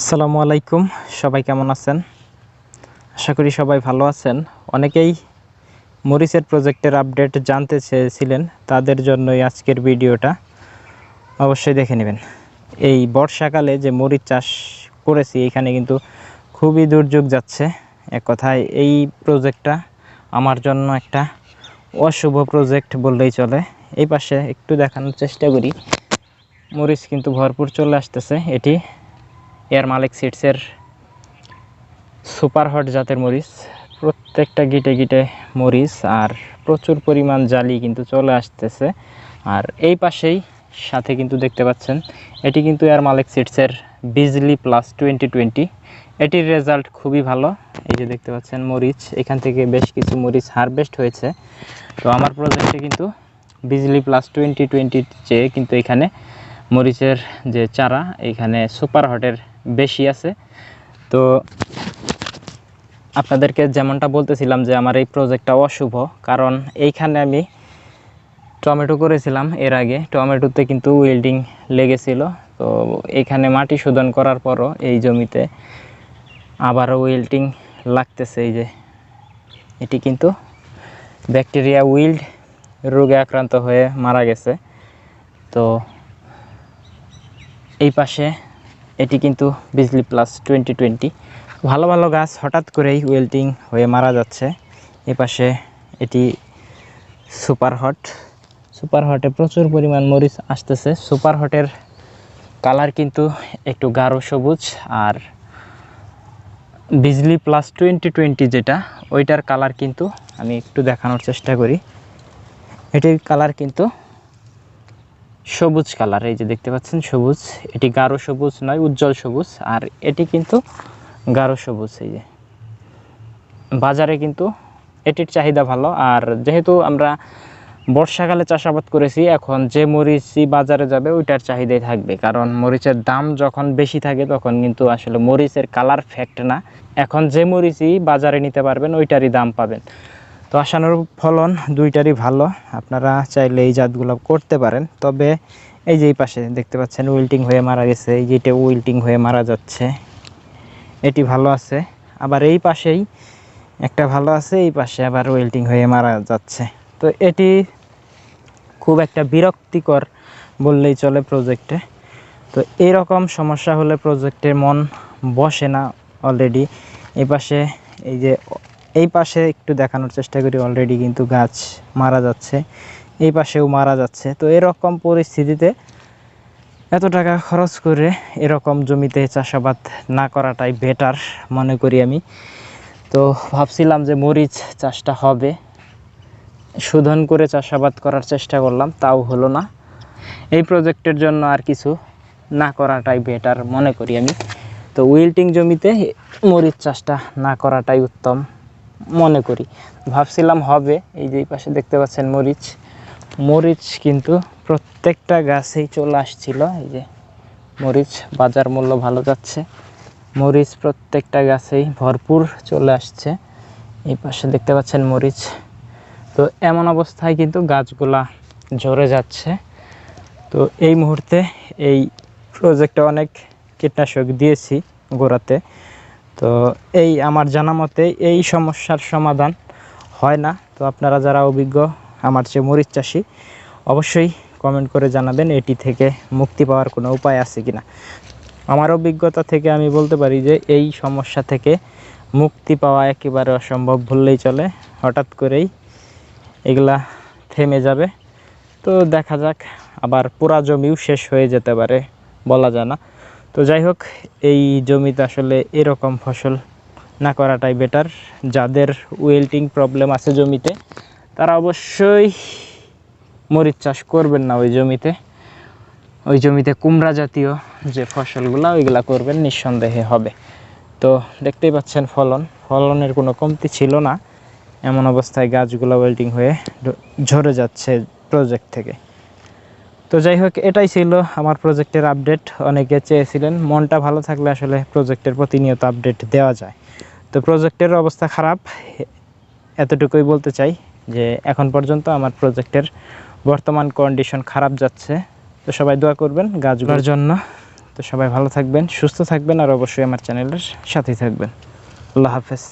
আসসালামু আলাইকুম, সবাই কেমন আছেন? আশা করি সবাই ভালো আছেন। অনেকেই মরিচের প্রজেক্টের আপডেট জানতে চেয়েছিলেন, তাদের জন্যই আজকের ভিডিওটা। অবশ্যই দেখে নেবেন। এই বর্ষাকালে যে মরিচ চাষ করেছি, এখানে কিন্তু খুবই দুর্যোগ যাচ্ছে। এক কথায় এই প্রজেক্টটা আমার জন্য একটা অশুভ প্রজেক্ট বললেই চলে। এই পাশে একটু দেখানোর চেষ্টা করি। মরিচ কিন্তু ভরপুর চলে আসতেছে। এটি এয়ার মালিক সিডসের সুপার হট জাতের মরিচ, প্রত্যেকটা গিটে গিটে মরিচ আর প্রচুর পরিমাণ জালি কিন্তু চলে আসতেছে। আর এই পাশেই সাথে কিন্তু দেখতে পাচ্ছেন, এটি কিন্তু এয়ার মালিক সিডসের বিজলি প্লাস টোয়েন্টি টোয়েন্টি এটির রেজাল্ট খুবই ভালো। এই যে দেখতে পাচ্ছেন মরিচ, এখান থেকে বেশ কিছু মরিচ হারভেস্ট হয়েছে। তো আমার প্রজেক্টে কিন্তু বিজলি প্লাস টোয়েন্টি টোয়েন্টির চেয়ে কিন্তু এখানে মরিচের যে চারা, এখানে সুপার হটের বেশি আছে। তো আপনাদেরকে যেমনটা বলতেছিলাম যে আমার এই প্রজেক্টটা অশুভ, কারণ এইখানে আমি টমেটো করেছিলাম এর আগে। টমেটোতে কিন্তু ওয়েল্ডিং লেগেছিল। তো এইখানে মাটি শোধন করার পরও এই জমিতে আবারও ওয়েল্টিং লাগতেছে এই যে। এটি কিন্তু ব্যাকটেরিয়া উইল্ড রোগে আক্রান্ত হয়ে মারা গেছে। তো এই পাশে এটি কিন্তু বিজলি প্লাস টোয়েন্টি টোয়েন্টি ভালো ভালো গাছ হঠাৎ করেই ওয়েল্টিং হয়ে মারা যাচ্ছে। এ পাশে এটি সুপার হট সুপার হটে প্রচুর পরিমাণ মরিচ আসতেছে। সুপার হটের কালার কিন্তু একটু গাঢ় সবুজ। আর বিজলি প্লাস টোয়েন্টি টোয়েন্টি যেটা, ওইটার কালার কিন্তু আমি একটু দেখানোর চেষ্টা করি। এটির কালার কিন্তু সবুজ কালার, এই যে দেখতে পাচ্ছেন সবুজ। এটি গাঢ় সবুজ নয়, উজ্জ্বল সবুজ। আর এটি কিন্তু গাঢ় সবুজ, এই যে। বাজারে কিন্তু এটির চাহিদা ভালো। আর যেহেতু আমরা বর্ষাকালে চাষাবাদ করেছি, এখন যে মরিচই বাজারে যাবে, ওইটার চাহিদাই থাকবে। কারণ মরিচের দাম যখন বেশি থাকে, তখন কিন্তু আসলে মরিচের কালার ফ্যাক্ট না। এখন যে মরিচই বাজারে নিতে পারবেন, ওইটারই দাম পাবেন। তো আশানুরূপ ফলন দুইটারই ভালো। আপনারা চাইলে এই জাতগুলো করতে পারেন। তবে এই যে এই পাশে দেখতে পাচ্ছেন উইল্টিং হয়ে মারা গেছে। এই যেটা উইল্টিং হয়ে মারা যাচ্ছে। এটি ভালো আছে। আবার এই পাশেই একটা ভালো আছে, এই পাশে আবার ওয়েল্টিং হয়ে মারা যাচ্ছে। তো এটি খুব একটা বিরক্তিকর বললেই চলে প্রজেক্টে। তো এরকম সমস্যা হলে প্রজেক্টে মন বসে না অলরেডি। এই পাশে এই যে এই পাশে একটু দেখানোর চেষ্টা করি অলরেডি কিন্তু গাছ মারা যাচ্ছে। এই পাশেও মারা যাচ্ছে। তো এরকম পরিস্থিতিতে এত টাকা খরচ করে এরকম জমিতে চাষাবাদ না করাটাই বেটার মনে করি আমি। তো ভাবছিলাম যে মরিচ চাষটা হবে। শোধন করে চাষাবাদ করার চেষ্টা করলাম, তাও হলো না। এই প্রজেক্টের জন্য আর কিছু না করাটাই বেটার মনে করি আমি। তো উইল্টিং জমিতে মরিচ চাষটা না করাটাই উত্তম। মনে করি। ভাবছিলাম হবে, এই যে পাশে দেখতে পাচ্ছেন মরিচ। মরিচ কিন্তু প্রত্যেকটা গাছেই চলে আসছিল, এই যে মরিচ বাজার মূল্য ভালো যাচ্ছে। মরিচ প্রত্যেকটা গাছেই ভরপুর চলে আসছে। এই পাশে দেখতে পাচ্ছেন মরিচ। তো এমন অবস্থায় কিন্তু গাছগুলা ঝরে যাচ্ছে। তো এই মুহূর্তে এই প্রজেক্টে অনেক কীটনাশক দিয়েছি গোড়াতে। তো এই আমার জানা মতে এই সমস্যার সমাধান হয় না। তো আপনারা যারা অভিজ্ঞ, আমার চেয়ে মরিচ চাষি, অবশ্যই কমেন্ট করে জানাবেন এটি থেকে মুক্তি পাওয়ার কোনো উপায় আছে কিনা। আমার অভিজ্ঞতা থেকে আমি বলতে পারি যে এই সমস্যা থেকে মুক্তি পাওয়া একেবারে অসম্ভব বললেই চলে। হঠাৎ করেই এগুলা থেমে যাবে। তো দেখা যাক, আবার পুরা জমিও শেষ হয়ে যেতে পারে বলা যায় না। তো যাই হোক এই জমিতে আসলে এরকম ফসল না করাটাই বেটার যাদের ওয়েল্টিং প্রবলেম আছে জমিতে, তারা অবশ্যই মরিচ চাষ করবেন না ওই জমিতে। ওই জমিতে কুমড়া জাতীয় যে ফসলগুলো, ওইগুলা করবেন, নিঃসন্দেহে হবে। তো দেখতেই পাচ্ছেন ফলন। ফলনের কোনো কমতি ছিল না। এমন অবস্থায় গাছগুলো ওয়েল্টিং হয়ে ঝরে যাচ্ছে প্রজেক্ট থেকে। তো যাই হোক এটাই ছিল আমার প্রজেক্টের আপডেট অনেকে চেয়েছিলেন মনটা ভালো থাকলে আসলে প্রজেক্টের প্রতিনিয়ত আপডেট দেওয়া যায়। তো প্রজেক্টের অবস্থা খারাপ এতটুকুই বলতে চাই যে এখন পর্যন্ত আমার প্রজেক্টের বর্তমান কন্ডিশন খারাপ যাচ্ছে। তো সবাই দোয়া করবেন গাছগুলোর জন্য। তো সবাই ভালো থাকবেন সুস্থ থাকবেন আর অবশ্যই আমার চ্যানেলের সাথেই থাকবেন। আল্লাহ হাফেজ।